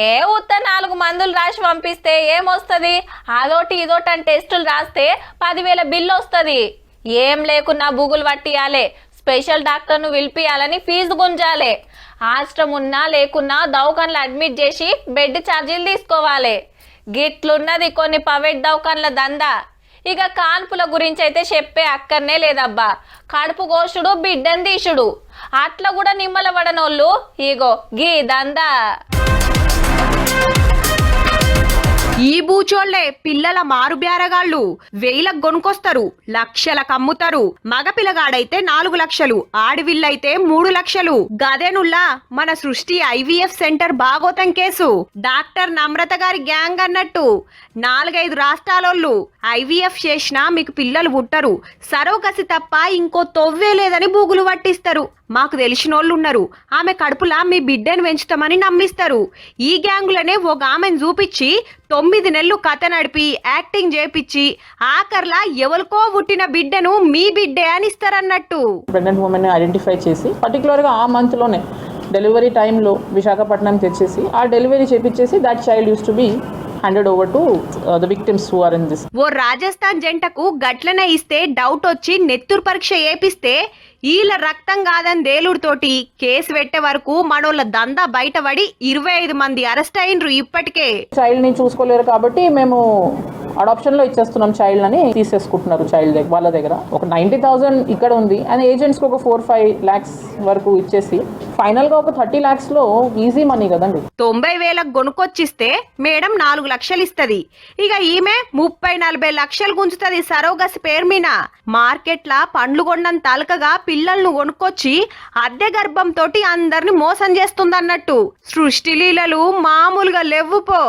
ఏ ఉత్త నాలుగు మందులు రాసి పంపిస్తే ఏమొస్తుంది? అదోటి ఇదోటి అని టెస్టులు రాస్తే పదివేల బిల్లు వస్తుంది. ఏం లేకున్నా బుగులు పట్టియాలే. స్పెషల్ డాక్టర్ను పిలిపియాలని ఫీజు గుంజాలే. ఆశ్రం ఉన్నా లేకున్నా దవాఖానలో అడ్మిట్ చేసి బెడ్ ఛార్జీలు తీసుకోవాలి. గిట్లున్నది కొన్ని ప్రైవేట్ దవాఖానల దందా. ఇక కాన్పుల గురించి అయితే చెప్పే అక్కర్నే లేదబ్బా. కడుపు కోసుడు బిడ్డని తీసుడు. అట్లా కూడా నిమ్మల పడనోళ్ళు. ఇగో గీ దందా. కూచోళ్ళే పిల్లల మారు వేలకు గొనుకొస్తారు లక్షలకు అమ్ముతారు మగ పిల్లగాడైతే నాలుగు లక్షలు ఆడవిల్లైతే మూడు లక్షలు. గదేనుల్లా మన సృష్టి ఐవీఎఫ్ సెంటర్ బాగోతం కేసు. డాక్టర్ నమ్రత గారి గ్యాంగ్ అన్నట్టు. నాలుగైదు రాష్ట్రాలోళ్ళు ఐవీఎఫ్ చేసినా మీకు పిల్లలు పుట్టరు. సరోగసి తప్ప ఇంకో తొవ్వే లేదని బూగులు పట్టిస్తారు. మాకు తెలిసినోళ్ళు ఉన్నారు. ఆమె కడుపులా మీ బిడ్డను పెంచుతామని నమ్మిస్తారు. ఈ గ్యాంగులనే ఒక ఆమెను చూపించి తొమ్మిది నెలలు కథ నడిపి యాక్టింగ్ చేపించి ఆఖర్లా ఎవరికో పుట్టిన బిడ్డను మీ బిడ్డే అని ఇస్తారన్నట్టు. ప్రెగ్నెంట్ ఉమెన్ ఐడెంటిఫై చేసి పర్టికులర్గా ఆ మంత్లోనే డెలివరీ టైంలో విశాఖపట్నం తెచ్చేసి ఆ delivery చేపించేసి that child used to be handed over to the victims who are in this ఓ రాజస్థాన్ జంటకు గట్లనే ఇస్తే డౌట్ వచ్చి నెత్తురు పరీక్ష ఏపిస్తే ఈల రక్తం కాదని దేలుడితోటి కేసు పెట్టే వరకు మనోళ్ళ దందా బయటపడి ఇరవై ఐదు మంది అరెస్ట్ అయినరు ఇప్పటికే. చైల్డ్ని చూసుకోలేరు కాబట్టి మేము అడాప్షన్లో ఇచ్చేస్తున్నాం చైల్డ్ అని తీసేసుకుంటున్నారు చైల్డ్ దగ్గర వాళ్ళ దగ్గర. ఒక నైంటీ థౌసండ్ ఇక్కడ ఉంది. అండ్ ఏజెంట్స్కి ఒక ఫోర్ ఫైవ్ ల్యాక్స్ వరకు ఇచ్చేసి ఫైనల్గా ఒక థర్టీ ల్యాక్స్లో ఈజీ మనీ కదండి. తొంభై వేలకు గొనుకొచ్చిస్తే మేడం నాలుగు లక్షలు ఇస్తుంది. ఇక ఈమె ముప్పై నలభై లక్షలు గుంజుతుంది సరోగసి పేరు మీద. మార్కెట్లా పండ్లు కొన్నంత అలకగా పిల్లలను కొనుక్కొచ్చి అద్దె గర్భంతో అందరిని మోసం చేస్తుందన్నట్టు. సృష్టి లీలలు మామూలుగా లేవు పో.